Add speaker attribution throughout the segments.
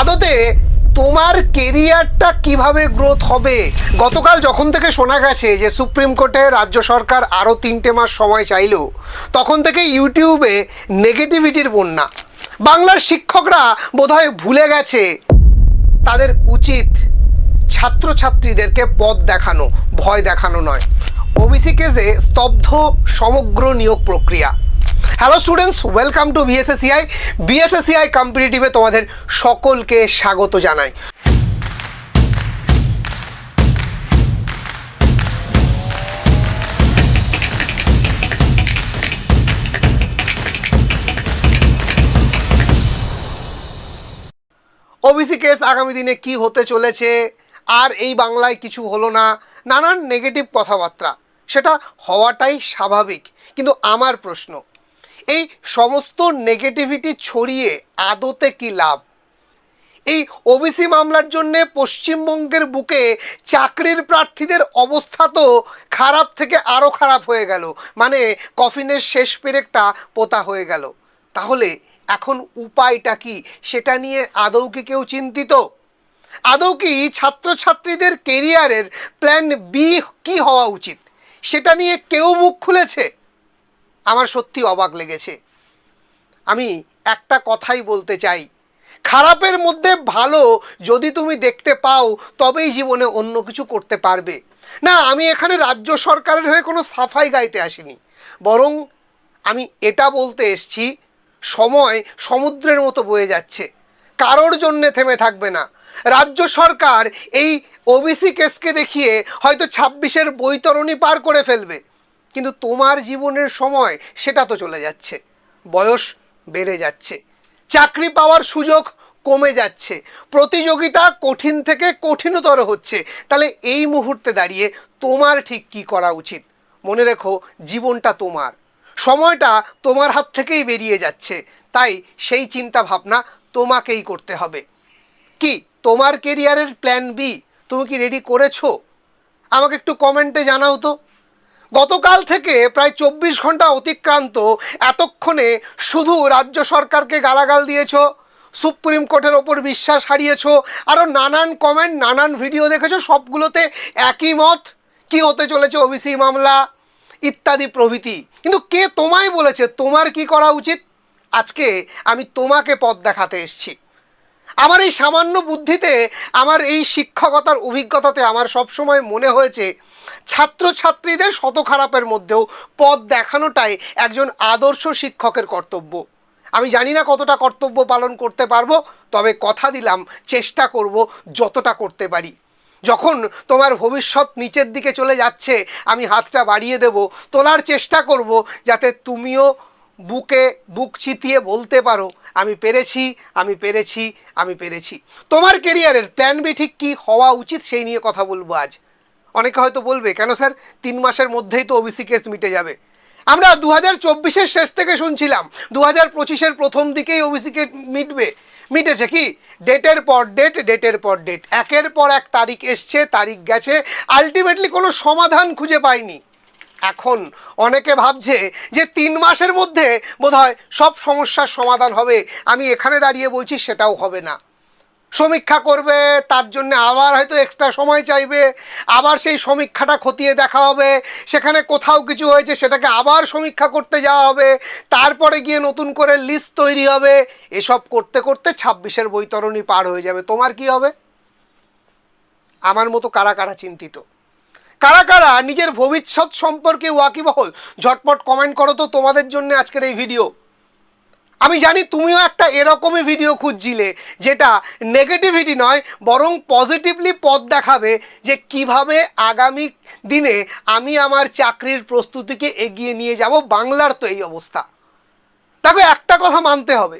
Speaker 1: আদতে তোমার কেরিয়ারটা কীভাবে গ্রোথ হবে? গতকাল যখন থেকে শোনা গেছে যে সুপ্রিম কোর্টে রাজ্য সরকার আরও তিনটে মাস সময় চাইল, তখন থেকে ইউটিউবে নেগেটিভিটির বন্যা। বাংলার শিক্ষকরা বোধহয় ভুলে গেছে তাদের উচিত ছাত্রছাত্রীদেরকে পথ দেখানো, ভয় দেখানো নয়। ওবিসি কেসে স্তব্ধ সমগ্র নিয়োগ প্রক্রিয়া। Hello students welcome to BSACI BSACI কম্পিটিটিভে তোমাদের সকলকে স্বাগত জানাই। ওবিসি কেস আগামী দিনে কি হতে চলেছে, আর এই বাংলায় কিছু হলো না, নানান নেগেটিভ কথাবার্তা, সেটা হওয়াটাই স্বাভাবিক। কিন্তু আমার প্রশ্ন এই সমস্ত নেগেটিভিটি ছড়িয়ে আদতে কি লাভ? এই ওবিসি মামলার জন্য পশ্চিমবঙ্গের বুকে চাকরির প্রার্থীদের অবস্থা তো খারাপ থেকে আরও খারাপ হয়ে গেল। মানে কফিনের শেষ পেরেকটা পোতা হয়ে গেল। তাহলে এখন উপায়টা কি? সেটা নিয়ে আদৌ কি কেউ চিন্তিত? আদৌ কি ছাত্রছাত্রীদের কেরিয়ারের প্ল্যান বি কি হওয়া উচিত? সেটা নিয়ে কেউ মুখ খুলেছে? আমার সত্যি অবাক লেগেছে। আমি একটা কথাই বলতে চাই, খারাপের মধ্যে ভালো যদি তুমি দেখতে পাও, তবেই জীবনে অন্য কিছু করতে পারবে। না, আমি এখানে রাজ্য সরকারের হয়ে কোনো সাফাই গাইতে আসিনি। বরং আমি এটা বলতে এসছি, সময় সমুদ্রের মতো বয়ে যাচ্ছে। কারোর জন্যে থেমে থাকবে না। রাজ্য সরকার এই ওবিসি কেসকে দেখিয়ে হয়তো ছাব্বিশের বৈতরণী পার করে ফেলবে। কিন্তু তোমার জীবনের সময় সেটা তো চলে যাচ্ছে। বয়স বেড়ে যাচ্ছে। চাকরি পাওয়ার সুযোগ কমে যাচ্ছে। প্রতিযোগিতা কঠিন থেকে কঠিনতর হচ্ছে। তাহলে এই মুহূর্তে দাঁড়িয়ে তোমার ঠিক কি করা উচিত? মনে রেখো, জীবনটা তোমার। সময়টা তোমার হাত থেকেই বেরিয়ে যাচ্ছে। তাই সেই চিন্তা ভাবনা তোমাকেই করতে হবে। কি, তোমার কেরিয়ারের প্ল্যান বি তুমি কি রেডি করেছ? আমাকে একটু কমেন্টে জানাও তো। গতকাল থেকে প্রায় চব্বিশ ঘণ্টা অতিক্রান্ত। এতক্ষণে শুধু রাজ্য সরকারকে গালাগাল দিয়েছ, সুপ্রিম কোর্টের ওপর বিশ্বাস হারিয়েছো আরও নানান কমেন্ট নানান ভিডিও দেখেছ, সবগুলোতে একই মত। কি হতে চলেছে ওবিসি মামলা, ইত্যাদি প্রভৃতি। কিন্তু কে তোমায় বলেছে, তোমার কি করা উচিত? আজকে আমি তোমাকে পথ দেখাতে এসেছি। আমার এই সামান্য বুদ্ধিতে, আমার এই শিক্ষকতার অভিজ্ঞতাতে আমার সবসময় মনে হয়েছে ছাত্রছাত্রীদের শত খারাপের মধ্যেও পথ দেখানোটাই একজন আদর্শ শিক্ষকের কর্তব্য। আমি জানি না কতটা কর্তব্য পালন করতে পারব, তবে কথা দিলাম, চেষ্টা করব যতটা করতে পারি। যখন তোমার ভবিষ্যৎ নিচের দিকে চলে যাচ্ছে, আমি হাতটা বাড়িয়ে দেব, তোলার চেষ্টা করব যাতে তুমিও বুকে বুক চিতিয়ে বলতে পারো, আমি পেরেছি আমি পেরেছি আমি পেরেছি। তোমার কেরিয়ারের প্ল্যান বি ঠিক কী হওয়া উচিত সেই নিয়ে কথা বলব আজ। অনেকে হয়তো বলবে, কেন স্যার? তিন মাসের মধ্যেই তো ওবিসি কেস মিটে যাবে। আমরা দু হাজার চব্বিশের শেষ থেকে শুনছিলাম দু হাজার পঁচিশের প্রথম দিকেই ওবিসি কে মিটবে। মিটেছে কি? ডেটের পর ডেট, ডেটের পর ডেট। একের পর এক তারিখ এসছে, তারিখ গেছে। আলটিমেটলি কোনো সমাধান খুঁজে পাইনি। এখন অনেকে ভাবছে যে তিন মাসের মধ্যে বোধহয় সব সমস্যার সমাধান হবে। আমি এখানে দাঁড়িয়ে বলছি সেটাও হবে না। সমীক্ষা করবে, তার জন্য আবার হয়তো এক্সট্রা সময় চাইবে, আবার সেই সমীক্ষাটা খতিয়ে দেখা হবে, সেখানে কোথাও কিছু হয়েছে সেটাকে আবার সমীক্ষা করতে যাওয়া হবে, তারপরে গিয়ে নতুন করে লিস্ট তৈরি হবে, এসব করতে করতে ছাব্বিশের বৈতরণী পার হয়ে যাবে। তোমার কি হবে? আমার মতো কারা কারা চিন্তিত? কারা কারা নিজের ভবিষ্যৎ সম্পর্কে ওয়াকিবহল? ঝটপট কমেন্ট করো তো তোমাদের জন্য আজকের এই ভিডিও আমি জানি তুমিও একটা এরকমই ভিডিও খুঁজছিলে, যেটা নেগেটিভিটি নয়, বরং পজিটিভলি পথ দেখাবে যে কীভাবে আগামী দিনে আমি আমার চাকরির প্রস্তুতিকে এগিয়ে নিয়ে যাব বাংলার তো এই অবস্থা। তবে একটা কথা মানতে হবে।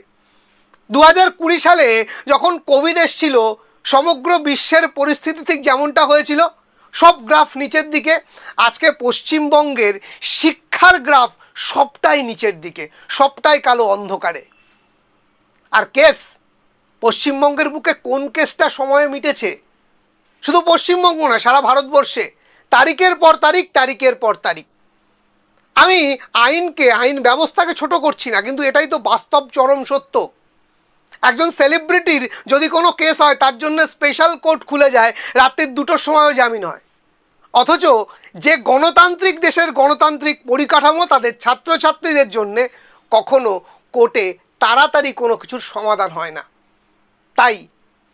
Speaker 1: দু হাজার কুড়ি সালে যখন কোভিড এসছিল, সমগ্র বিশ্বের পরিস্থিতি ঠিক যেমনটা হয়েছিল, সব গ্রাফ নিচের দিকে, আজকে পশ্চিমবঙ্গের শিক্ষার গ্রাফ সবটাই নিচের দিকে, সবটাই কালো অন্ধকারে। আর কেস, পশ্চিমবঙ্গের বুকে কোন কেসটা সময়ে মিটেছে? শুধু পশ্চিমবঙ্গ না সারা ভারতবর্ষে। তারিখের পর তারিখ, তারিখের পর তারিখ। আমি আইনকে, আইন ব্যবস্থাকে ছোট করছি না, কিন্তু এটাই তো বাস্তব চরম সত্য। একজন সেলিব্রিটির যদি কোনো কেস হয়, তার জন্য স্পেশাল কোর্ট খুলে যায়, রাত্রির দুটোর সময়ও জামিন হয়। অথচ যে গণতান্ত্রিক দেশের গণতান্ত্রিক পরিকাঠামো তাদের ছাত্রছাত্রীদের জন্যে কখনো কোর্টে তাড়াতাড়ি কোনো কিছুর সমাধান হয় না। তাই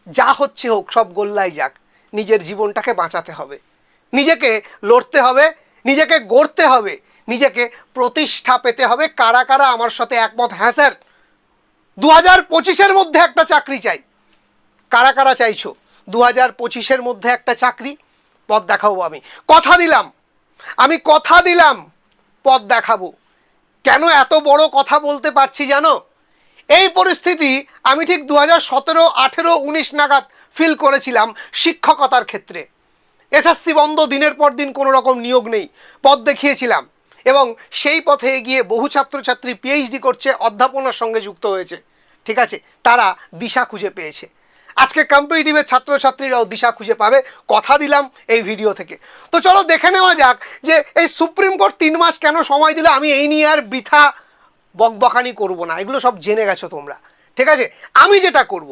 Speaker 1: যা হচ্ছে হোক সব গোল্লাই যাক। নিজের জীবনটাকে বাঁচাতে হবে। নিজেকে লড়তে হবে, নিজেকে গড়তে হবে, নিজেকে প্রতিষ্ঠা পেতে হবে। কারা কারা আমার সাথে একমত? হ্যাঁ স্যার দু হাজার পঁচিশের মধ্যে একটা চাকরি চাই। কারা কারা চাইছো? দু হাজার পঁচিশের মধ্যে একটা চাকরি। পথ দেখাবো আমি। কথা দিলাম। আমি কথা দিলাম, পথ দেখাবো। কেন এত বড় কথা বলতে পারছি জানো? এই পরিস্থিতি আমি ঠিক দু হাজার সতেরো, আঠেরো, উনিশ নাগাদ ফিল করেছিলাম শিক্ষকতার ক্ষেত্রে। এসএসসি বন্ধ, দিনের পর দিন কোনো রকম নিয়োগ নেই, পথ দেখিয়েছিলাম এবং সেই পথে এগিয়ে বহু ছাত্রছাত্রী পিএইচডি করছে, অধ্যাপনার সঙ্গে যুক্ত হয়েছে। ঠিক আছে, তারা দিশা খুঁজে পেয়েছে। আজকে কম্পিটিটিভের ছাত্রছাত্রীরাও দিশা খুঁজে পাবে। কথা দিলাম এই ভিডিও থেকে। তো চলো দেখে নেওয়া যাক যে এই সুপ্রিম কোর্ট তিন মাস কেন সময় দিলে, আমি এই নিয়ে আর বৃথা বকবকানি করব না। এগুলো সব জেনে গেছো তোমরা। ঠিক আছে? আমি যেটা করব,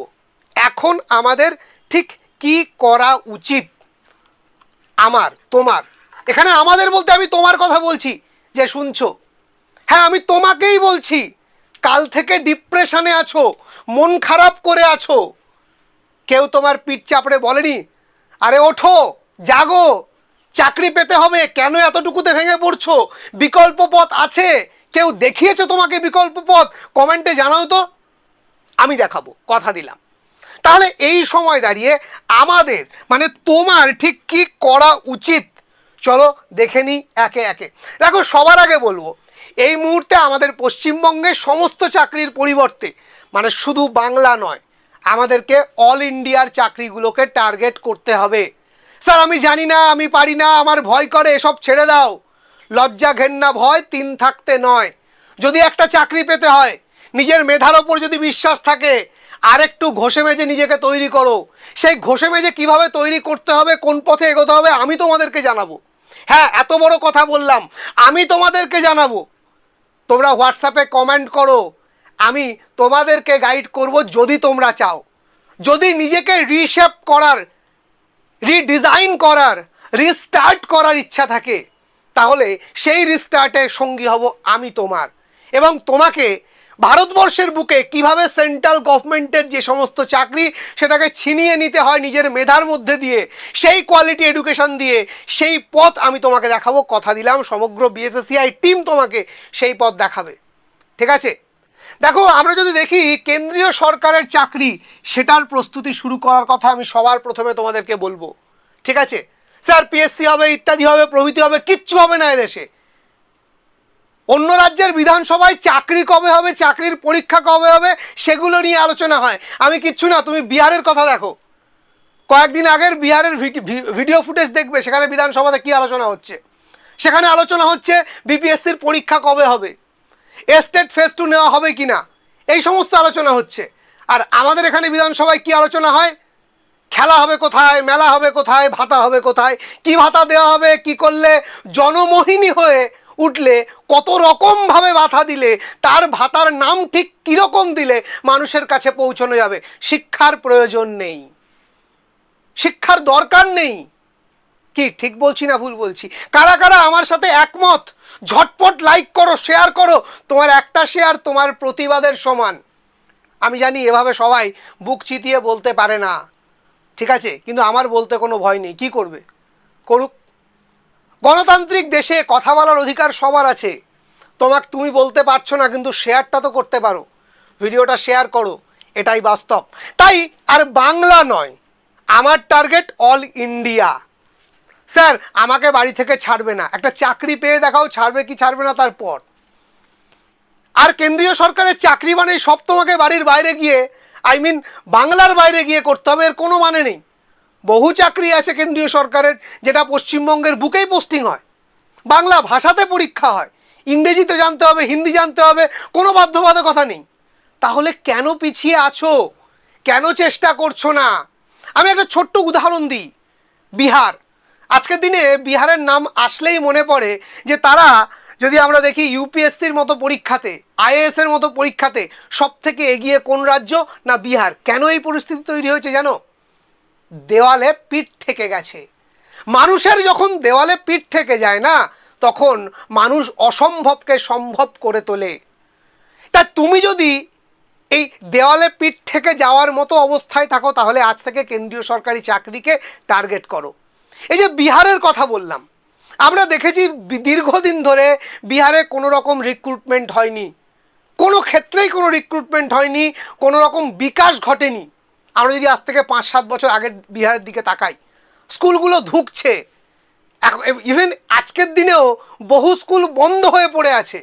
Speaker 1: এখন আমাদের ঠিক কি করা উচিত? আমার, তোমার। এখানে আমাদের বলতে আমি তোমার কথা বলছি, যে শুনছো। হ্যাঁ আমি তোমাকেই বলছি, কাল থেকে ডিপ্রেশনে আছো, মন খারাপ করে আছো। কেউ তোমার পিঠ চাপড়ে বলেনি? আরে ওঠো, জাগো, চাকরি পেতে হবে। কেন এতটুকুতে ভেঙে পড়ছো? বিকল্প পথ আছে। কেউ দেখিয়েছে তোমাকে বিকল্প পথ? কমেন্টে জানাও তো। আমি দেখাবো, কথা দিলাম। তাহলে এই সময় দাঁড়িয়ে আমাদের মানে তোমার ঠিক কি করা উচিত? চলো দেখে নিই একে একে। দেখো, সবার আগে বলব, এই মুহূর্তে আমাদের পশ্চিমবঙ্গে সমস্ত চাকরির পরিবর্তে মানে শুধু বাংলা নয় আমাদেরকে অল ইন্ডিয়ার চাকরিগুলোকে টার্গেট করতে হবে। স্যার, আমি জানি না, আমি পারি না, আমার ভয় করে, এসব ছেড়ে দাও। লজ্জা ঘেন্না ভয় তিন থাকতে নয়। যদি একটা চাকরি পেতে হয়, নিজের মেধার ওপর যদি বিশ্বাস থাকে আর একটু ঘষে মেজে নিজেকে তৈরি করো। সেই ঘষে মেজে কীভাবে তৈরি করতে হবে, কোন পথে এগোতে হবে, আমি তোমাদেরকে জানাব। হ্যাঁ এত বড় কথা বললাম, আমি তোমাদেরকে জানাব। তোমরা হোয়াটসঅ্যাপে কমেন্ট করো আমি তোমাদেরকে গাইড করব যদি তোমরা চাও। যদি নিজেকে রিশেপ করার রিডিজাইন করার রিস্টার্ট করার ইচ্ছা থাকে, তাহলে সেই রিস্টার্টে সঙ্গী হব আমি তোমার। এবং তোমাকে ভারতবর্ষের বুকে কীভাবে সেন্ট্রাল গভর্নমেন্টের যে সমস্ত চাকরি, সেটাকে ছিনিয়ে নিতে হয় নিজের মেধার মধ্যে দিয়ে, সেই কোয়ালিটি এডুকেশন দিয়ে, সেই পথ আমি তোমাকে দেখাবো। কথা দিলাম, সমগ্র বিএসএসসিআই টিম তোমাকে সেই পথ দেখাবে। ঠিক আছে? দেখো, আমরা যদি দেখি, কেন্দ্রীয় সরকারের চাকরি, সেটার প্রস্তুতি শুরু করার কথা আমি সবার প্রথমে তোমাদেরকে বলব। ঠিক আছে? স্যার পিএসসি হবে, ইত্যাদি হবে, প্রভৃতি হবে, কিচ্ছু হবে না এদেশে। অন্য রাজ্যের বিধানসভায় চাকরি কবে হবে, চাকরির পরীক্ষা কবে হবে, সেগুলো নিয়ে আলোচনা হয়। আমি কিচ্ছু না, তুমি বিহারের কথা দেখো। কয়েকদিন আগের বিহারের ভিডি- ভিডিও ফুটেজ দেখবে, সেখানে বিধানসভাতে কি আলোচনা হচ্ছে? সেখানে আলোচনা হচ্ছে বিপিএসসির পরীক্ষা কবে হবে? এস্টেট ফেস টু নেওয়া হবে কি না এই সমস্ত আলোচনা হচ্ছে। আর আমাদের এখানে বিধানসভায় কি আলোচনা হয়? খেলা হবে কোথায়? মেলা হবে কোথায়? ভাতা হবে কোথায়? কি ভাতা দেওয়া হবে? কি করলে জনমোহিনী হয়ে উঠলে? কত রকমভাবে ভাতা দিলে? তার ভাতার নাম ঠিক কীরকম দিলে মানুষের কাছে পৌঁছানো যাবে? শিক্ষার প্রয়োজন নেই। শিক্ষার দরকার নেই। কি? ঠিক বলছি না ভুল বলছি? কারা কারা আমার সাথে একমত? ঝটপট লাইক করো শেয়ার করো। তোমার একটা শেয়ার তোমার প্রতিবাদের সমান। আমি জানি এভাবে সবাই বুক চিতিয়ে বলতে পারে না। ঠিক আছে? কিন্তু আমার বলতে কোনো ভয় নেই। কি করবে? করুক। গণতান্ত্রিক দেশে কথা বলার অধিকার সবার আছে। তোমাকে তুমি বলতে পারছ না, কিন্তু শেয়ারটা তো করতে পারো। ভিডিওটা শেয়ার করো। এটাই বাস্তব। তাই আর বাংলা নয়। আমার টার্গেট অল ইন্ডিয়া স্যার, আমাকে বাড়ি থেকে ছাড়বে না। একটা চাকরি পেয়ে দেখাও, ছাড়বে কি ছাড়বে না তারপর। আর কেন্দ্রীয় সরকারের চাকরি মানে সব তোমাকে বাড়ির বাইরে গিয়ে আই মিন বাংলার বাইরে গিয়ে করতে হবে, এর কোনো মানে নেই। বহু চাকরি আছে কেন্দ্রীয় সরকারের, যেটা পশ্চিমবঙ্গের বুকেই পোস্টিং হয়। বাংলা ভাষাতে পরীক্ষা হয়। ইংরেজিতে জানতে হবে, হিন্দি জানতে হবে, কোনো বাধ্যবাধকতা নেই। তাহলে কেন পিছিয়ে আছো? কেন চেষ্টা করছ না? আমি একটা ছোট্ট উদাহরণ দিই। বিহার। আজকের দিনে বিহারের নাম আসলেই মনে পড়ে যে তারা, যদি আমরা দেখি ইউপিএসসির মতো পরীক্ষাতে আইএএস এর মতো পরীক্ষাতে সব থেকে এগিয়ে কোন রাজ্য না বিহার? কেন এই পরিস্থিতি তৈরি হয়েছে জানো? দেওয়ালে পিঠ থেকে গেছে। মানুষের যখন দেওয়ালে পিঠ থেকে যায় না, তখন মানুষ অসম্ভবকে সম্ভব করে তোলে। তা তুমি যদি এই দেওয়ালে পিঠ থেকে যাওয়ার মতো অবস্থায় থাকো, তাহলে আজ থেকে কেন্দ্রীয় সরকারি চাকরিকে টার্গেট করো। এই যে বিহারের কথা বললাম, আমরা দেখেছি দীর্ঘদিন ধরে বিহারে কোনো রকম রিক্রুটমেন্ট হয়নি। কোনো ক্ষেত্রেই কোনো রিক্রুটমেন্ট হয়নি, কোনো রকম বিকাশ ঘটেনি। আমরা যদি আজ থেকে পাঁচ, সাত বছর আগের বিহারের দিকে তাকাই, স্কুলগুলো ধুঁকছে। ইভেন আজকের দিনেও বহু স্কুল বন্ধ হয়ে পড়ে আছে।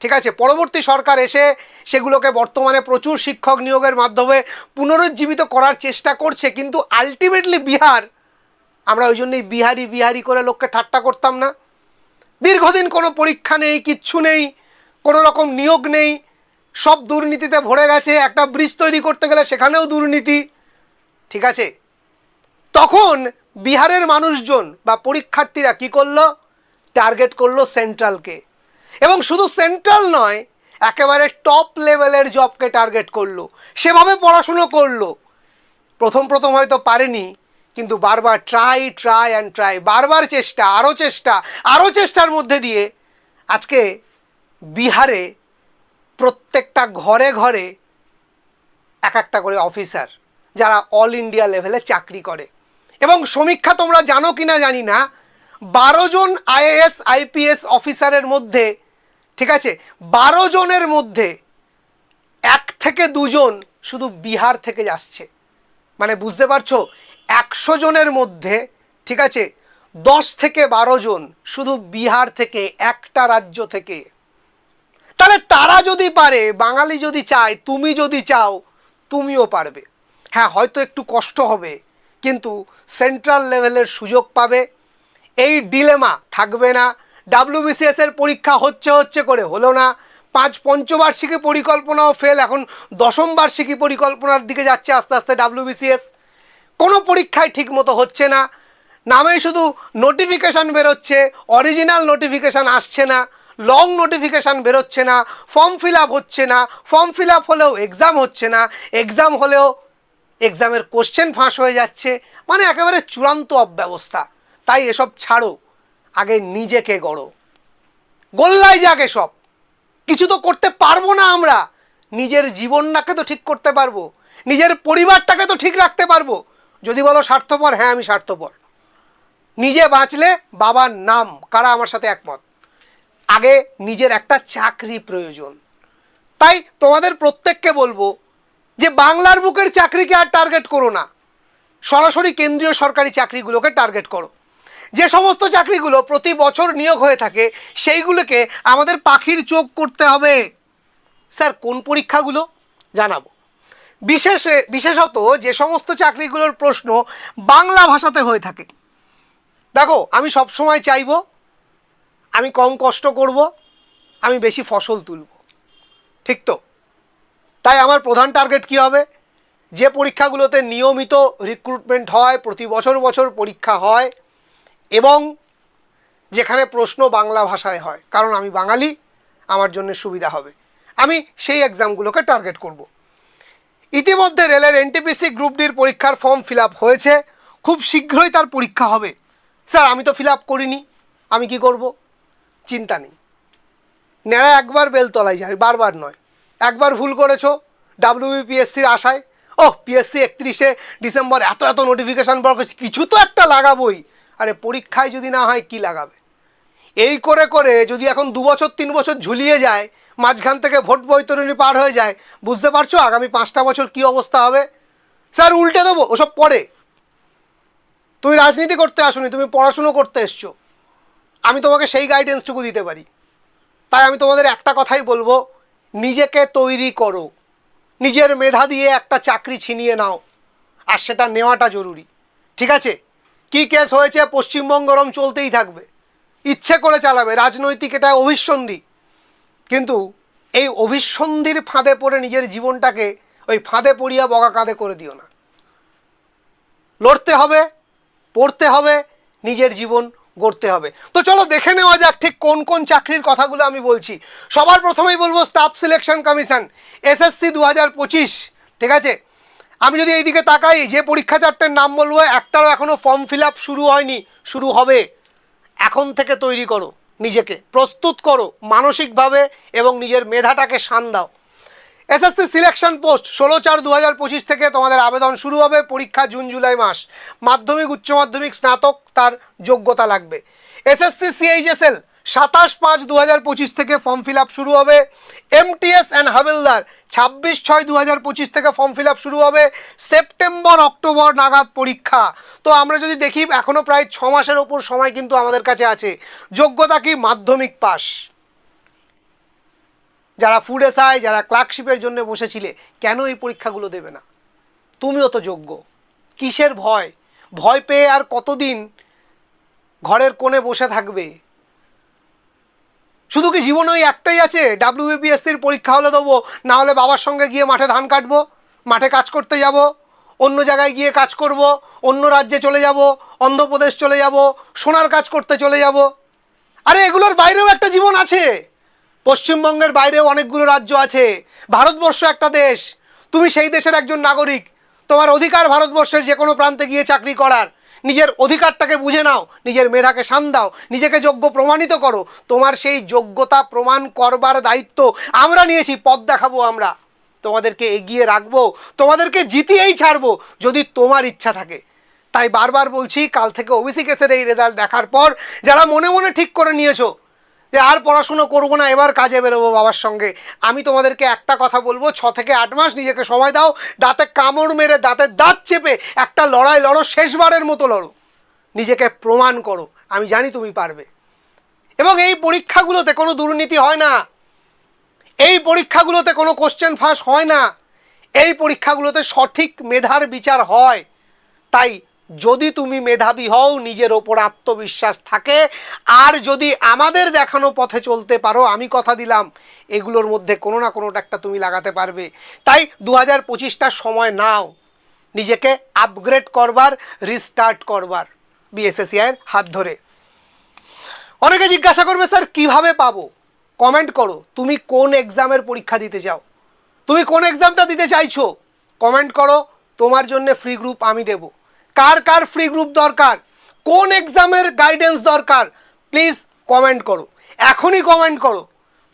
Speaker 1: ঠিক আছে, পরবর্তী সরকার এসে সেগুলোকে বর্তমানে প্রচুর শিক্ষক নিয়োগের মাধ্যমে পুনরুজ্জীবিত করার চেষ্টা করছে, কিন্তু আলটিমেটলি বিহার আমরা ওই জন্যই বিহারি বিহারি করে লোককে ঠাট্টা করতাম না। দীর্ঘদিন কোনো পরীক্ষা নেই, কিচ্ছু নেই, কোনো রকম নিয়োগ নেই। সব দুর্নীতিতে ভরে গেছে, একটা ব্রিজ তৈরি করতে গেলে সেখানেও দুর্নীতি। ঠিক আছে? তখন বিহারের মানুষজন বা পরীক্ষার্থীরা কি করল? টার্গেট করল সেন্ট্রালকে। এবং শুধু সেন্ট্রাল নয়, একেবারে টপ লেভেলের জবকে টার্গেট করল। সেভাবে পড়াশুনো করল। প্রথম প্রথম হয়তো পারেনি কিন্তু বারবার ট্রাই ট্রাই অ্যান্ড ট্রাই বারবার চেষ্টা আরও চেষ্টা আরও চেষ্টার মধ্যে দিয়ে আজকে বিহারে প্রত্যেকটা ঘরে ঘরে এক একটা করে অফিসার যারা অল ইন্ডিয়া লেভেলে চাকরি করে। এবং সমীক্ষা তোমরা জানো কি না জানি না, বারো জন আইএএস আইপিএস অফিসারের মধ্যে, ঠিক আছে, বারো জনের মধ্যে এক থেকে দুজন শুধু বিহার থেকে আসছে মানে বুঝতে পারছ? একশো জনের মধ্যে, ঠিক আছে, দশ থেকে বারো জন শুধু বিহার থেকে, একটা রাজ্য থেকে। তাহলে তারা যদি পারে, বাঙালি যদি চায়, তুমি যদি চাও, তুমিও পারবে। হ্যাঁ হয়তো একটু কষ্ট হবে, কিন্তু সেন্ট্রাল লেভেলের সুযোগ পাবে। এই ডিলেমা থাকবে না। ডাব্লিউবিসিএস এর পরীক্ষা হচ্ছে হচ্ছে করে হলো না। পাঁচ পঞ্চবার্ষিকী পরিকল্পনাও ফেল এখন দশম বার্ষিকী পরিকল্পনার দিকে যাচ্ছে আস্তে আস্তে ডাব্লিউবিসিএস। কোনো পরীক্ষায় ঠিক মতো হচ্ছে না। নামে শুধু নোটিফিকেশান বেরোচ্ছে অরিজিনাল নোটিফিকেশান আসছে না লং নোটিফিকেশান বেরোচ্ছে না ফর্ম ফিল আপ হচ্ছে না ফর্ম ফিল আপ হলেও এক্সাম হচ্ছে না এক্সাম হলেও এক্সামের কোশ্চেন ফাঁস হয়ে যাচ্ছে মানে একেবারে চূড়ান্ত অব্যবস্থা। তাই এসব ছাড়ো, আগে নিজেকে গড়ো। গোল্লাই যাকে এসব। কিছু তো করতে পারব না আমরা। নিজের জীবনটাকে তো ঠিক করতে পারব। নিজের পরিবারটাকে তো ঠিক রাখতে পারব। যদি বলো স্বার্থপর হ্যাঁ আমি স্বার্থপর। নিজে বাঁচলে বাবার নাম, কারা আমার সাথে একমত? আগে নিজের একটা চাকরি প্রয়োজন। তাই তোমাদের প্রত্যেককে বলব যে বাংলার বুকের চাকরিকে আর টার্গেট করো না। সরাসরি কেন্দ্রীয় সরকারি চাকরিগুলোকে টার্গেট করো। যে সমস্ত চাকরিগুলো প্রতি বছর নিয়োগ হয়ে থাকে, সেইগুলোকে আমাদের পাখির চোখ করতে হবে। স্যার, কোন পরীক্ষাগুলো? জানাব। বিশেষে, বিশেষত যে সমস্ত চাকরিগুলোর প্রশ্ন বাংলা ভাষাতে হয়ে থাকে। দেখো, আমি সব সময় চাইব, আমি কম কষ্ট করব, আমি বেশি ফসল তুলব। ঠিক তো? তাই আমার প্রধান টার্গেট কী হবে? যে পরীক্ষাগুলোতে নিয়মিত রিক্রুটমেন্ট হয়, প্রতি বছর বছর পরীক্ষা হয়, এবং যেখানে প্রশ্ন বাংলা ভাষায় হয়, কারণ আমি বাঙালি, আমার জন্য সুবিধা হবে। আমি সেই এক্সামগুলোকে টার্গেট করব। ইতিমধ্যে রেলের এনটিপিসি গ্রুপ ডির পরীক্ষার ফর্ম ফিল হয়েছে। খুব শীঘ্রই তার পরীক্ষা হবে। স্যার, আমি তো ফিল করিনি। আমি কি করব? চিন্তা নেই। ন্যাড়া একবার বেলতলায় যায়, বারবার নয়। একবার ভুল করেছ ডাব্লিউবিপিএসসির আশায়। ও পিএসসি একত্রিশে ডিসেম্বর, এত এত নোটিফিকেশান বার করছে। কিছু তো একটা লাগাবই। আরে, পরীক্ষায় যদি না হয়, কি লাগাবে? এই করে করে যদি এখন দু বছর, তিন বছর ঝুলিয়ে যায় মাঝখান থেকে ভোট বৈতরণী পার হয়ে যায়। বুঝতে পারছ আগামী পাঁচটা বছর কি অবস্থা হবে? স্যার, উল্টে দেবো, ওসব পরে। তুমি রাজনীতি করতে আসোনি, তুমি পড়াশুনো করতে এসছো। আমি তোমাকে সেই গাইডেন্সটুকু দিতে পারি। তাই আমি তোমাদের একটা কথাই বলব, নিজেকে তৈরি করো। নিজের মেধা দিয়ে একটা চাকরি ছিনিয়ে নাও, আর সেটা নেওয়াটা জরুরি। ঠিক আছে? কি কেস হয়েছে পশ্চিমবঙ্গরম চলতেই থাকবে। ইচ্ছে করে চালাবে, রাজনৈতিক এটা অভিসন্ধি। কিন্তু এই অভিসন্ধির ফাঁদে পড়ে নিজের জীবনটাকে ওই ফাঁদে পড়িয়া বগা কাঁধে করে দিও না। লড়তে হবে, পড়তে হবে, নিজের জীবন গড়তে হবে। তো চলো দেখে নেওয়া যাক ঠিক কোন কোন চাকরির কথাগুলো আমি বলছি। সবার প্রথমেই বলব স্টাফ সিলেকশন কমিশন এসএসসি দু হাজার পঁচিশ, ঠিক আছে? আমি যদি এইদিকে তাকাই, যে পরীক্ষা চারটের নাম বলব, একটারও এখনও ফর্ম ফিল শুরু হয়নি, শুরু হবে। এখন থেকে তৈরি করো। নিজেকে প্রস্তুত করো মানসিকভাবে এবং নিজের মেধাটাকে সান দাও। এসএসসি সিলেকশন পোস্ট ষোলো চার দু হাজার পঁচিশ থেকে তোমাদের আবেদন শুরু হবে পরীক্ষা জুন জুলাই মাস। মাধ্যমিক, উচ্চ মাধ্যমিক, স্নাতক, তার যোগ্যতা লাগবে। এসএসসি সিএইচএসএল সাতাশ পাঁচ দু হাজার পঁচিশ থেকে ফর্ম ফিল আপ শুরু হবে। এমটিএস অ্যান্ড হাবিলদার ছাব্বিশ ছয় দু হাজার পঁচিশ থেকে ফর্ম ফিল আপ শুরু হবে। সেপ্টেম্বর, অক্টোবর নাগাদ পরীক্ষা। তো আমরা যদি দেখি এখনও প্রায় ছ মাসের ওপর সময় কিন্তু আমাদের কাছে আছে। যোগ্যতা কি? মাধ্যমিক পাস যারা ফুড এসআই যারা ক্লার্কশিপের জন্য বসেছিলে, কেন এই পরীক্ষাগুলো দেবে না? তুমিও তো যোগ্য। কিসের ভয়? ভয় পেয়ে আর কতদিন ঘরের কোণে বসে থাকবে? শুধু কি জীবনে ওই একটাই আছে? ডাব্লিউবিপিএসসির পরীক্ষা হলে দেবো, না হলে বাবার সঙ্গে গিয়ে মাঠে ধান কাটবো, মাঠে কাজ করতে যাব, অন্য জায়গায় গিয়ে কাজ করব, অন্য রাজ্যে চলে যাব, অন্ধ্রপ্রদেশ চলে যাব, সোনার কাজ করতে চলে যাব। আরে এগুলোর বাইরেও একটা জীবন আছে। পশ্চিমবঙ্গের বাইরেও অনেকগুলো রাজ্য আছে। ভারতবর্ষ একটা দেশ। তুমি সেই দেশের একজন নাগরিক। তোমার অধিকার ভারতবর্ষের যে কোনো প্রান্তে গিয়ে চাকরি করার। নিজের অধিকারটাকে বুঝে নাও, নিজের মেধাকে সান দাও, নিজেকে যোগ্য প্রমাণিত করো। তোমার সেই যোগ্যতা প্রমাণ করবার দায়িত্ব আমরা নিয়েছি পদ দেখাবো আমরা। তোমাদেরকে এগিয়ে রাখব, তোমাদেরকে জিতিয়েই ছাড়বো, যদি তোমার ইচ্ছা থাকে। তাই বারবার বলছি, কাল থেকে ওবিসি কেসের এই রেজাল্ট দেখার পর, যারা মনে মনে ঠিক করে নিয়েছো যে আর পড়াশুনো করব না, এবার কাজে বেরোবো বাবার সঙ্গে। আমি তোমাদেরকে একটা কথা বলব, ছ থেকে আট মাস নিজেকে সময় দাও, দাঁতে কামড় মেরে দাঁতের দাঁত চেপে একটা লড়াই লড়ো, শেষবারের মতো লড়ো। নিজেকে প্রমাণ করো, আমি জানি তুমি পারবে। এবং এই পরীক্ষাগুলোতে কোনো দুর্নীতি হয় না। এই পরীক্ষাগুলোতে কোনো কোশ্চেন ফাঁস হয় না। এই পরীক্ষাগুলোতে সঠিক মেধার বিচার হয়। তাই যদি তুমি মেধাবী হও, নিজের ওপর আত্মবিশ্বাস থাকে। আর যদি আমাদের দেখানো পথে চলতে পারো, আমি কথা দিলাম, এগুলোর মধ্যে কোনো না কোনোটা একটা তুমি লাগাতে পারবে। তাই দু হাজার পঁচিশটা সময় নাও। নিজেকে আপগ্রেড করবার রিস্টার্ট করবার বিএসএসিআইয়ের হাত ধরে। অনেকে জিজ্ঞাসা করবে, স্যার, কীভাবে পাবো? কমেন্ট করো, তুমি কোন এক্সামের পরীক্ষা দিতে চাও? তুমি কোন এক্সামটা দিতে চাইছো? কমেন্ট করো, তোমার জন্য ফ্রি গ্রুপ আমি দেব। কার কার ফ্রি গ্রুপ দরকার? কোন এক্সামের গাইডেন্স দরকার? প্লিজ কমেন্ট করো। এখনই কমেন্ট করো।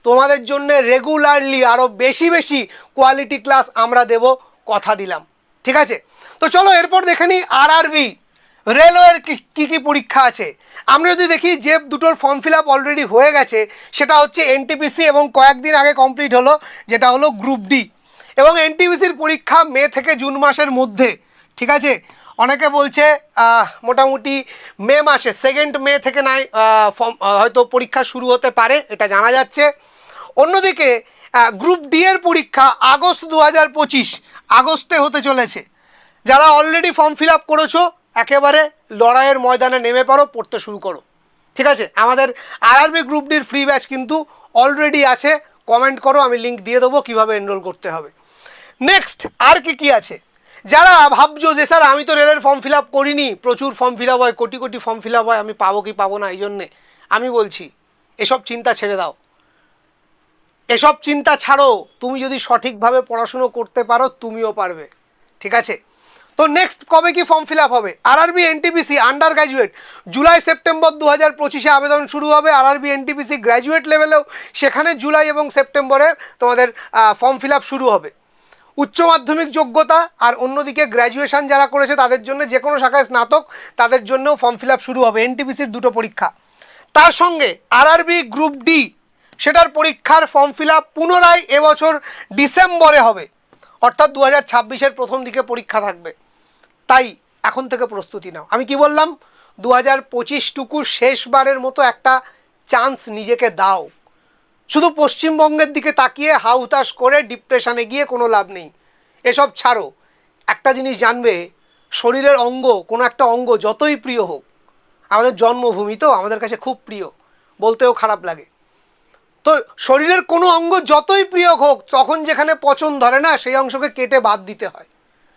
Speaker 1: তোমাদের জন্য রেগুলারলি আরও বেশি বেশি কোয়ালিটি ক্লাস আমরা দেব, কথা দিলাম। ঠিক আছে? তো চলো এরপর দেখে নিই আর আরবি রেলওয়ের কি, কী পরীক্ষা আছে? আমরা যদি দেখি যে দুটোর ফর্ম ফিল আপ অলরেডি হয়ে গেছে, সেটা হচ্ছে এনটিপিসি এবং কয়েকদিন আগে কমপ্লিট হলো, যেটা হলো গ্রুপ ডি এবং এনটিপিসির পরীক্ষা মে থেকে জুন মাসের মধ্যে। ঠিক আছে? অনেকে বলছে মোটামুটি মে মাসে সেকেন্ড মে থেকে নাই ফর্ম হয়তো পরীক্ষা শুরু হতে পারে, এটা জানা যাচ্ছে। অন্যদিকে গ্রুপ ডি এর পরীক্ষা আগস্ট দু হাজার পঁচিশ, আগস্টে হতে চলেছে। যারা অলরেডি ফর্ম ফিল আপ করেছ, একেবারে লড়াইয়ের ময়দানে নেমে পড়ো, পড়তে শুরু করো। ঠিক আছে? আমাদের আরআরবি গ্রুপ ডির ফ্রি ব্যাচ কিন্তু অলরেডি আছে। কমেন্ট করো, আমি লিঙ্ক দিয়ে দেবো কীভাবে এনরোল করতে হবে। নেক্সট আর কি কি আছে? যারা ভাবছ যে, স্যার, আমি তো রেলের ফর্ম ফিল আপ করিনি, প্রচুর ফর্ম ফিল আপ হয়, crore crore form fill up হয়, আমি পাবো কি পাবো না? এই জন্যে আমি বলছি, এসব চিন্তা ছেড়ে দাও। এসব চিন্তা ছাড়ো, তুমি যদি সঠিকভাবে পড়াশুনো করতে পারো, তুমিও পারবে। ঠিক আছে? তো নেক্সট কবে কি ফর্ম ফিল আপ হবে? RRB NTPC under graduate July, September দু হাজার পঁচিশে আবেদন শুরু হবে। আরআরবি এনটিপিসি গ্র্যাজুয়েট লেভেলেও সেখানে জুলাই এবং সেপ্টেম্বরে তোমাদের ফর্ম ফিল আপ শুরু হবে। উচ্চ মাধ্যমিক যোগ্যতা আর অন্যদিকে গ্র্যাজুয়েশন যারা করেছে তাদের জন্য যে কোনো শাখায় স্নাতক, তাদের জন্যও ফর্ম ফিল আপ শুরু হবে এনটিপিসির দুটো পরীক্ষা। তার সঙ্গে আরআরবি গ্রুপ ডি সেটার পরীক্ষার ফর্ম ফিল আপ পুনরায় এবছর ডিসেম্বরে হবে। অর্থাৎ দু হাজার প্রথম দিকে পরীক্ষা থাকবে। তাই এখন থেকে প্রস্তুতি নাও। আমি কি বললাম? দু হাজার পঁচিশটুকু শেষবারের মতো একটা চান্স নিজেকে দাও। শুধু পশ্চিমবঙ্গের দিকে তাকিয়ে হাউতাস করে ডিপ্রেশনে গিয়ে কোনো লাভ নেই। এসব ছাড়ো। একটা জিনিস জানবে, শরীরের অঙ্গ কোনো একটা অঙ্গ যতই প্রিয় হোক, আমাদের জন্মভূমি তো আমাদের কাছে খুব প্রিয়, বলতেও খারাপ লাগে। তো শরীরের কোনো অঙ্গ যতই প্রিয় হোক, তখন যেখানে পচন ধরে না, সেই অংশকে কেটে বাদ দিতে হয়।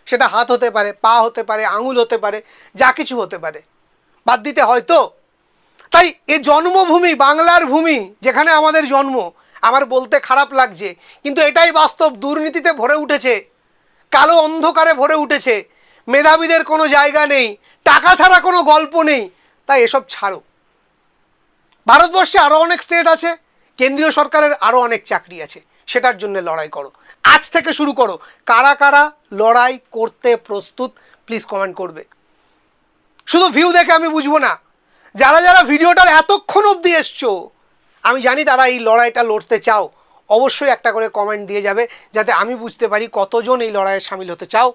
Speaker 1: সেটা হাত হতে পারে, পা হতে পারে, আঙুল হতে পারে, যা কিছু হতে পারে। বাদ দিতে হয় তো। তাই এ জন্মভূমি, বাংলার ভূমি, যেখানে আমাদের জন্ম, আমার বলতে খারাপ লাগছে। কিন্তু এটাই বাস্তব, দুর্নীতিতে ভরে উঠেছে, কালো অন্ধকারে ভরে উঠেছে, মেধাবীদের কোনো জায়গা নেই, টাকা ছাড়া কোনো গল্প নেই, তাই এসব ছাড়ো। ভারতবর্ষে আরও অনেক স্টেট আছে, কেন্দ্রীয় সরকারের আরও অনেক চাকরি আছে, সেটার জন্য লড়াই করো। আজ থেকে শুরু করো। কারা কারা লড়াই করতে প্রস্তুত প্লিজ কমেন্ট করবে। শুধু ভিউ দেখে আমি বুঝব না। যারা যারা ভিডিওটার এতক্ষণ অবধি এসছো, আমি জানি তারা এই লড়াইটা লড়তে চাও, অবশ্যই একটা করে কমেন্ট দিয়ে যাবে, যাতে আমি বুঝতে পারি কতজন এই লড়াইয়ে সামিল হতে চাও,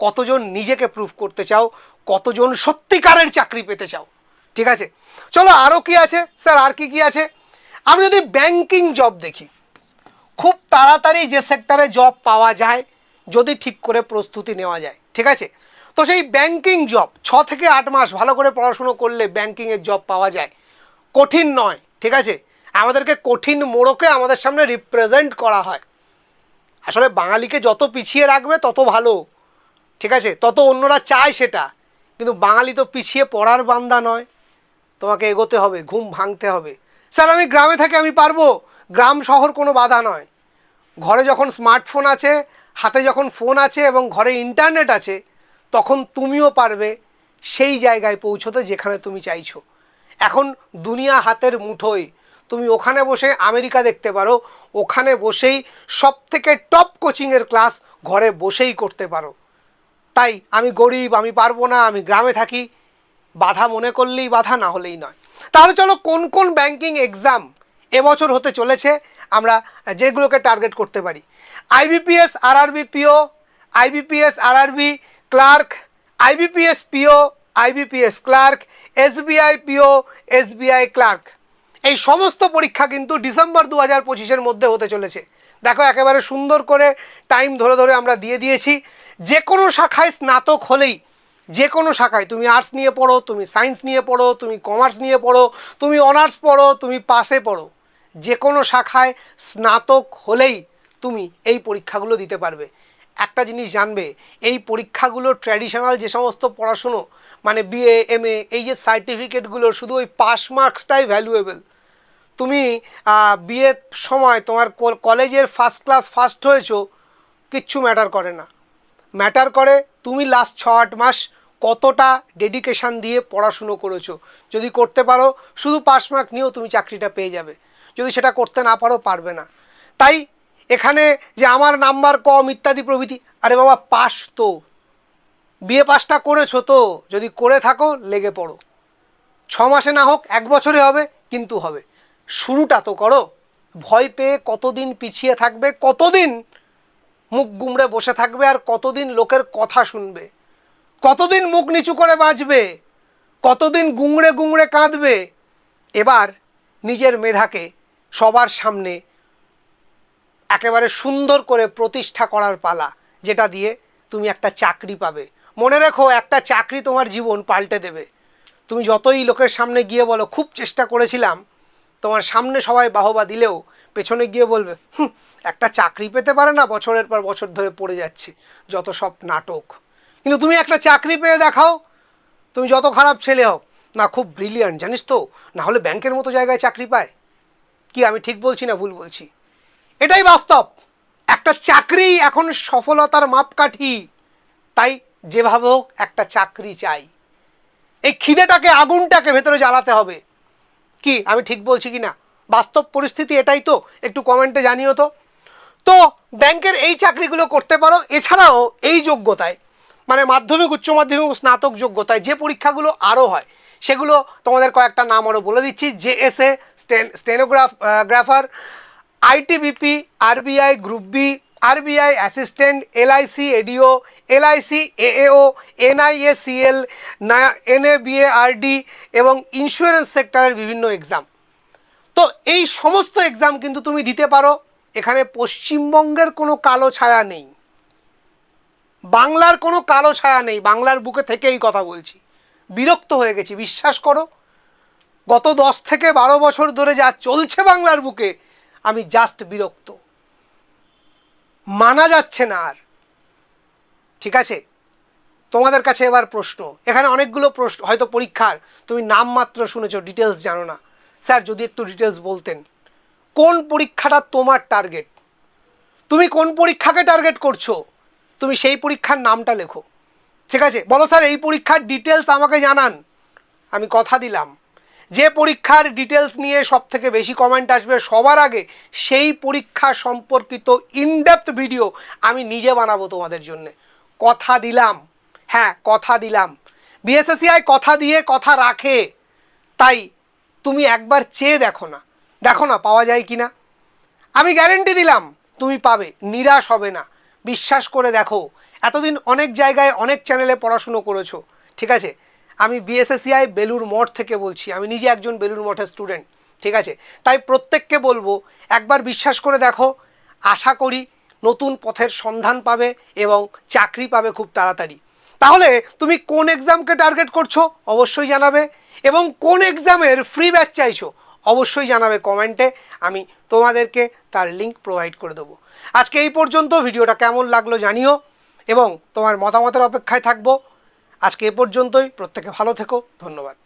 Speaker 1: কতজন নিজেকে প্রুফ করতে চাও, কতজন সত্যিকারের চাকরি পেতে চাও। ঠিক আছে? চলো আরও কি আছে? স্যার, আর কি কি আছে? আমি যদি ব্যাংকিং জব দেখি, খুব তাড়াতাড়ি যে সেক্টরে জব পাওয়া যায়, যদি ঠিক করে প্রস্তুতি নেওয়া যায়, ঠিক আছে? তো সেই ব্যাংকিং জব ছ থেকে আট মাস ভালো করে পড়াশুনো করলে ব্যাংকিংয়ের জব পাওয়া যায়। কঠিন নয়, ঠিক আছে? আমাদেরকে কঠিন মোড়কে আমাদের সামনে রিপ্রেজেন্ট করা হয়। আসলে বাঙালিকে যত পিছিয়ে রাখবে, তত ভালো। ঠিক আছে? তত অন্যরা চায় সেটা। কিন্তু বাঙালি তো পিছিয়ে পড়ার বান্দা নয়। তোমাকে এগোতে হবে, ঘুম ভাঙতে হবে। স্যার, আমি গ্রামে থাকি, আমি পারব? গ্রাম, শহর কোনো বাধা নয়। ঘরে যখন স্মার্টফোন আছে, হাতে যখন ফোন আছে এবং ঘরে ইন্টারনেট আছে তখন তুমিও পারবে সেই জায়গায় পৌঁছতে যেখানে তুমি চাইছো। এখন দুনিয়া হাতের মুঠোয়, তুমি ওখানে বসে আমেরিকা দেখতে পারো, ওখানে বসেই সব থেকে টপ কোচিংয়ের ক্লাস ঘরে বসেই করতে পারো। তাই আমি গরিব, আমি পারব না, আমি গ্রামে থাকি, বাধা মনে করলেই বাধা, না হলেই নয়। তাহলে চলো কোন কোন ব্যাংকিং এক্সাম এবছর হতে চলেছে, আমরা যেগুলোকে টার্গেট করতে পারি। IBPS RRB PO IBPS RRB clerk IBPS PO IBPS clerk SBI PO SBI clerk এই সমস্ত পরীক্ষা কিন্তু ডিসেম্বর দু হাজার পঁচিশের মধ্যে হতে চলেছে। দেখো, একেবারে সুন্দর করে টাইম ধরে ধরে আমরা দিয়ে দিয়েছি। যে কোনো শাখায় স্নাতক হলেই যে কোনো শাখায়, তুমি আর্টস নিয়ে পড়ো, তুমি সায়েন্স নিয়ে পড়ো, তুমি কমার্স নিয়ে পড়ো, তুমি অনার্স পড়ো, তুমি পাশে পড়ো যে কোনো শাখায় স্নাতক হলেই তুমি এই পরীক্ষাগুলো দিতে পারবে। একটা জিনিস জানবে, এই পরীক্ষাগুলো ট্র্যাডিশনাল যে সমস্ত পড়াশুনো মানে বিএ এম এ এই যে সার্টিফিকেটগুলো শুধু ওই পাস মার্কসটাই ভ্যালুয়েবল তুমি বিয়ের সময় তোমার কলেজের ফার্স্ট ক্লাস ফার্স্ট হয়েছো, কিচ্ছু ম্যাটার করে না। ম্যাটার করে তুমি লাস্ট ছ আট মাস কতটা ডেডিকেশান দিয়ে পড়াশুনো করেছ। যদি করতে পারো, শুধু পাস মার্ক নিয়েও তুমি চাকরিটা পেয়ে যাবে। যদি সেটা করতে না পারো, পারবে না। তাই এখানে যে আমার নাম্বার কম ইত্যাদি প্রভৃতি, আরে বাবা, পাস তো। বিয়ে পাসটা করেছ তো, যদি করে থাকো, লেগে পড়ো। ছ মাসে না হোক, এক বছরে হবে, কিন্তু হবে। শুরুটা তো করো। ভয় পেয়ে কতদিন পিছিয়ে থাকবে, কতদিন মুখ গুমড়ে বসে থাকবে, আর কতদিন লোকের কথা শুনবে? কতদিন মুখ নিচু করে বাঁচবে? কতদিন গুংড়ে গুংড়ে কাঁদবে? এবার নিজের মেধাকে সবার সামনে একেবারে সুন্দর করে প্রতিষ্ঠা করার পালা, যেটা দিয়ে তুমি একটা চাকরি পাবে। মনে রেখো, একটা চাকরি তোমার জীবন পাল্টে দেবে। তুমি যতই লোকের সামনে গিয়ে বলো, খুব চেষ্টা করেছিলাম। তোমার সামনে সবাই বাহবা দিলেও পেছনে গিয়ে বলবে একটা চাকরি পেতে পারে না, বছরের পর বছর ধরে পড়ে যাচ্ছে, যত সব নাটক। কিন্তু তুমি একটা চাকরি পেয়ে দেখাও, তুমি যত খারাপ ছেলে হোক না খুব ব্রিলিয়ান্ট জানিস তো? না হলে ব্যাংকের মতো জায়গায় চাকরি পায়। কি আমি ঠিক বলছি না ভুল বলছি? এটাই বাস্তব। একটা চাকরি এখন সফলতার মাপকাঠি। তাই যেভাবে হোক একটা চাকরি চাই। এই খিদেটাকে, আগুনটাকে ভেতরে জ্বালাতে হবে। কি, আমি ঠিক বলছি কি না? বাস্তব পরিস্থিতি এটাই তো। একটু কমেন্টে জানিও তো। তো, ব্যাংকের এই চাকরিগুলো করতে পারো। এছাড়াও এই যোগ্যতায় মানে মাধ্যমিক, উচ্চ মাধ্যমিক, স্নাতক যোগ্যতায় যে পরীক্ষাগুলো আরও হয়, সেগুলো তোমাদের কয়েকটা নাম আরও বলে দিচ্ছি। JSA sten, stenographer ITBP, RBI group B, RBI assistant, LIC ADO, LIC AAO, NIACL NABARD এবং ইন্স্যুরেন্স সেক্টরের বিভিন্ন এক্সাম। তো এই সমস্ত এক্সাম কিন্তু তুমি দিতে পারো। এখানে পশ্চিমবঙ্গের কোনো কালো ছায়া নেই। বাংলার কোনো কালো ছায়া নেই। বাংলার বুকে থেকে এই কথা বলছি। বিরক্ত হয়ে গেছি, বিশ্বাস করো। গত দশ থেকে বারো বছর ধরে যা চলছে বাংলার বুকে আমি জাস্ট বিরক্ত। মানা যাচ্ছে না আর। ঠিক আছে? তোমাদের কাছে এবার প্রশ্ন। এখানে অনেকগুলো প্রশ্ন, হয়তো পরীক্ষার। তুমি নামমাত্র শুনেছ ডিটেলস জানো না। স্যার, যদি একটু ডিটেলস বলতেন। কোন পরীক্ষাটা তোমার টার্গেট তুমি কোন পরীক্ষাকে টার্গেট করছ? তুমি সেই পরীক্ষার নামটা লেখো। ঠিক আছে? বলো স্যার, এই পরীক্ষার ডিটেলস আমাকে জানান। আমি কথা দিলাম। যে পরীক্ষার ডিটেলস নিয়ে সব থেকে বেশি কমেন্ট আসবে সবার আগে সেই পরীক্ষা সম্পর্কিত ইনডেপথ ভিডিও আমি নিজে বানাবো তোমাদের জন্য। কথা দিলাম। হ্যাঁ কথা দিলাম। বিএসএসিআই কথা দিয়ে কথা রাখে। তাই তুমি একবার চেয়ে দেখো না। দেখো না পাওয়া যায় কি না আমি গ্যারেন্টি দিলাম, তুমি পাবে। নিরাশ হবে না। বিশ্বাস করে দেখো। এতদিন অনেক জায়গায় অনেক চ্যানেলে পড়াশুনো করেছ। ঠিক আছে? আমি বিএসএসিআই বেলুর মঠ থেকে বলছি। আমি নিজে একজন বেলুর মঠের স্টুডেন্ট ঠিক আছে? তাই প্রত্যেককে বলব, একবার বিশ্বাস করে দেখো, আশা করি নতুন পথের সন্ধান পাবে এবং চাকরি পাবে খুব তাড়াতাড়ি। তাহলে তুমি কোন এক্সামকে টার্গেট করছ? অবশ্যই জানাবে। এবং কোন এক্সামের ফ্রি ব্যাচ চাইছো? অবশ্যই জানাবে কমেন্টে আমি তোমাদেরকে তার লিঙ্ক প্রোভাইড করে দেবো। আজকে এই পর্যন্ত, ভিডিওটা কেমন লাগল জানিও। এবং তোমার মতামতের অপেক্ষায় থাকব। আজকে এ পর্যন্তই। প্রত্যেকে ভালো থেকো। ধন্যবাদ।